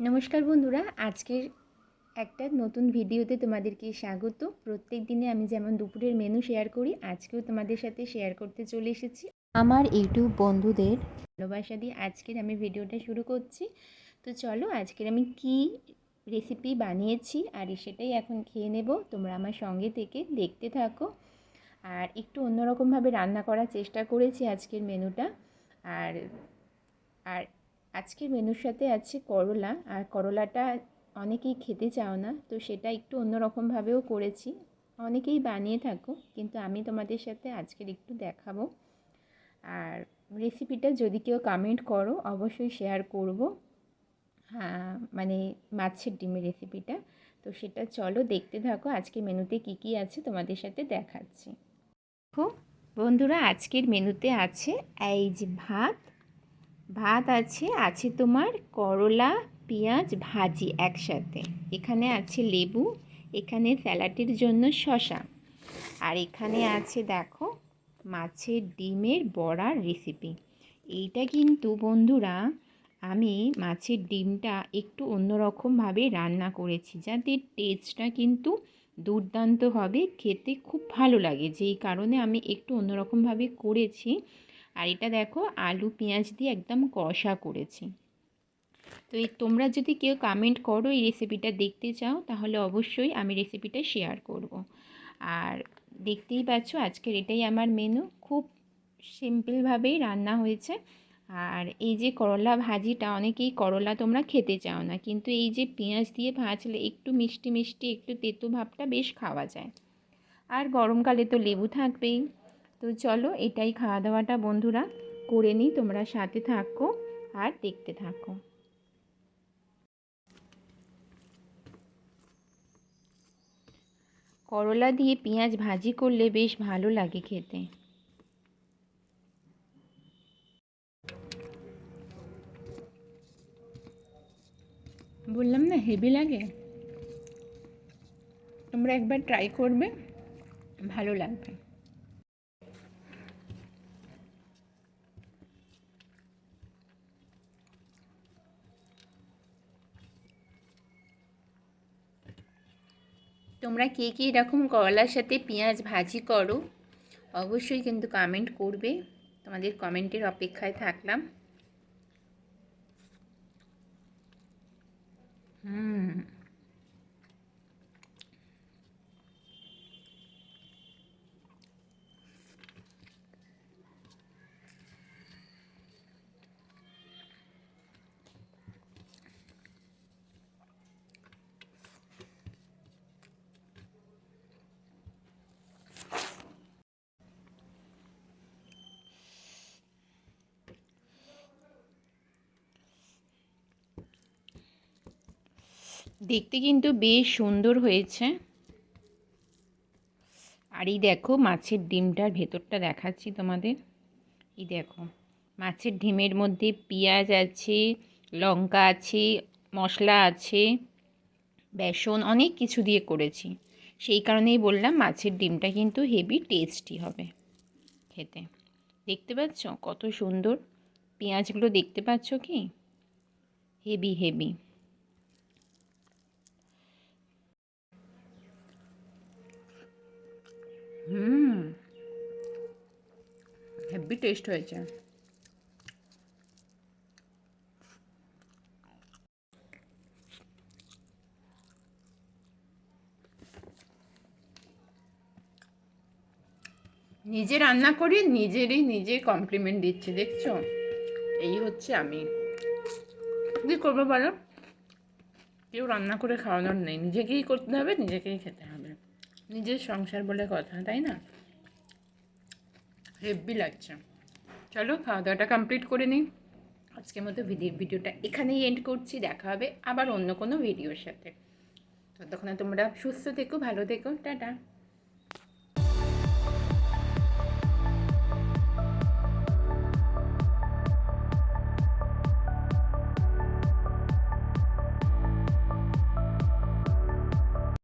নমস্কার বন্ধুরা, আজকের একটা নতুন ভিডিওতে তোমাদেরকে স্বাগত। প্রত্যেক দিনে আমি যেমন দুপুরের মেনু শেয়ার করি, আজকেও তোমাদের সাথে শেয়ার করতে চলে এসেছি। আমার ইউটিউব বন্ধুদের ভালোবাসা দিয়ে আজকের আমি ভিডিওটা শুরু করছি। তো চলো, আজকের আমি কি রেসিপি বানিয়েছি আর সেটাই এখন খেয়ে নেব। তোমরা আমার সঙ্গে থেকে দেখতে থাকো। আর একটু অন্যরকমভাবে রান্না করার চেষ্টা করেছি আজকের মেনুটা আর আর আজকের মেনুর সাথে আছে করলা, আর করলাটা অনেকেই খেতে চাও না, তো সেটা একটু অন্যরকমভাবেও করেছি। অনেকেই বানিয়ে থাকো কিন্তু আমি তোমাদের সাথে আজকের একটু দেখাবো। আর রেসিপিটা যদি কেউ কমেন্ট করো, অবশ্যই শেয়ার করব। মানে মাছের ডিমের রেসিপিটা তো সেটা চলো দেখতে থাকো, আজকে মেনুতে কি কি আছে তোমাদের সাথে দেখাচ্ছি। দেখো, বন্ধুরা, আজকের মেনুতে আছে এই যে ভাত ভাত আছে আছে তোমার করলা, পেঁয়াজ ভাজি একসাথে। এখানে আছে লেবু, এখানে স্যালাডের জন্য শশা আর এখানে আছে দেখো মাছের ডিমের বড়ার রেসিপি এইটা কিন্তু বন্ধুরা আমি মাছের ডিমটা একটু অন্যরকমভাবে রান্না করেছি, যাতে টেস্টটা কিন্তু দুর্দান্ত হবে, খেতে খুব ভালো লাগে। যেই কারণে আমি একটু অন্যরকমভাবে করেছি। আর এটা দেখো আলু, পেঁয়াজ দিয়ে একদম কষা করেছি। তো এই তোমরা যদি কেউ কমেন্ট করো এই রেসিপিটা দেখতে চাও, তাহলে অবশ্যই আমি রেসিপিটা শেয়ার করব। আর দেখতেই পাচ্ছ আজকের এটাই আমার মেনু খুব সিম্পলভাবেই রান্না হয়েছে। আর এই যে করলা ভাজিটা, অনেকেই করলা তোমরা খেতে চাও না, কিন্তু এই যে পেঁয়াজ দিয়ে ভাজলে একটু মিষ্টি মিষ্টি, একটু তেতো ভাবটা বেশ খাওয়া যায়। আর গরমকালে তো লেবু থাকবেই। তো চলো এটাই খাওয়া দাওয়াটা বন্ধুরা, করে নিই, তোমরা সাথে থাকো আর দেখতে থাকো। করলা দিয়ে পেঁয়াজ ভাজি করলে বেশ ভালো লাগে খেতে। বললাম না, হেভি লাগে? তোমরা একবার ট্রাই করবে, ভালো লাগবে। তোমরা কে কে এরকম করলার সাথে পেঁয়াজ ভাজি করো, অবশ্যই কিন্তু কমেন্ট করবে। তোমাদের কমেন্টের অপেক্ষায় থাকলাম। হুম। দেখতে কিন্তু বেশ সুন্দর হয়েছে। আর এই দেখো, মাছের ডিমটার ভেতরটা দেখাচ্ছি তোমাদের। এই দেখো, মাছের ডিমের মধ্যে পেঁয়াজ আছে, লঙ্কা আছে, মশলা আছে, বেসন, অনেক কিছু দিয়ে করেছি। সেই কারণেই বললাম মাছের ডিমটা কিন্তু হেভি টেস্টি হবে খেতে। দেখতে পাচ্ছ কত সুন্দর? পেঁয়াজগুলো দেখতে পাচ্ছ কি? Heavy heavy. হুম। হেভি টেস্ট হয়েছে। নিজে রান্না করি, নিজেরই নিজে কমপ্লিমেন্ট দিচ্ছি, দেখছ? এই হচ্ছে আমি। কী করব বলো? কেউ রান্না করে খাওয়ানোর নেই। নিজেকেই করতে হবে, নিজেকেই খেতে হবে নিজের সংসার বলে কথা, তাই না? হেভি লাগছে। চলো খাওয়া দাওয়াটা কমপ্লিট করে নিই। আজকের মতো ভিডিও ভিডিওটা এখানেই এন্ড করছি। দেখা হবে আবার অন্য কোনো ভিডিওর সাথে। ততক্ষণে তোমরা সুস্থ থেকো, ভালো থেকো। টাটা।